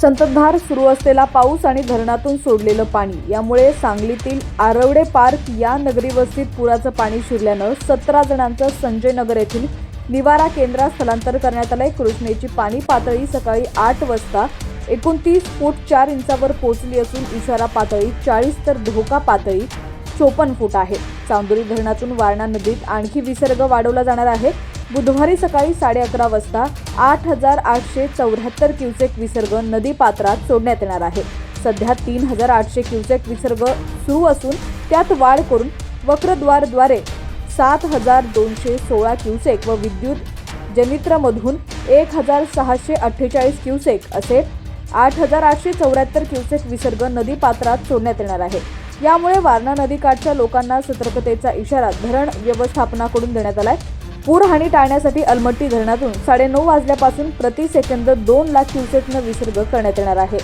संततधार सुरू असलेला पाऊस आणि धरणातून सोडलेलं पाणी. यामुळे सांगलीतील आरवडे पार्क या नगरी वस्तीत पुराचं पाणी शिरल्यानं सतरा जणांचं संजय नगर येथील निवारा केंद्रात स्थलांतर करण्यात आलंय. कृष्णेची पाणी पातळी सकाळी आठ वाजता एकोणतीस फूट चार इंचावर पोहोचली असून इशारा पातळी चाळीस तर धोका पातळी चोपन्न फूट आहे. चांदोरी धरणातून वारणा नदीत आणखी विसर्ग वाढवला जाणार आहे. बुधवारी सकाळी साडे अकरा वाजता आठ हजार आठशे चौऱ्याहत्तर क्युसेक विसर्ग नदी पात्रात सोडण्यात येणार आहे. सध्या तीन हजार आठशे क्युसेक विसर्ग सुरू असून त्यात वाढ करून वक्रद्वारद्वारे सात हजार दोनशे सोळा क्युसेक व विद्युत जनित्रमधून एक हजार सहाशे अठ्ठेचाळीस क्युसेक असे आठ हजार आठशे चौऱ्याहत्तर क्युसेक विसर्ग नदी पात्रात सोडण्यात येणार आहे. यामुळे वारणा नदीकाठच्या लोकांना सतर्कतेचा इशारा धरण व्यवस्थापनाकडून देण्यात आला आहे पूरहानी टाळण्यासाठी अलमट्टी धरणातून साडेनऊ वाजल्यापासून प्रति सेकंद दोन लाख क्युसेकनं विसर्ग करण्यात येणार आहे.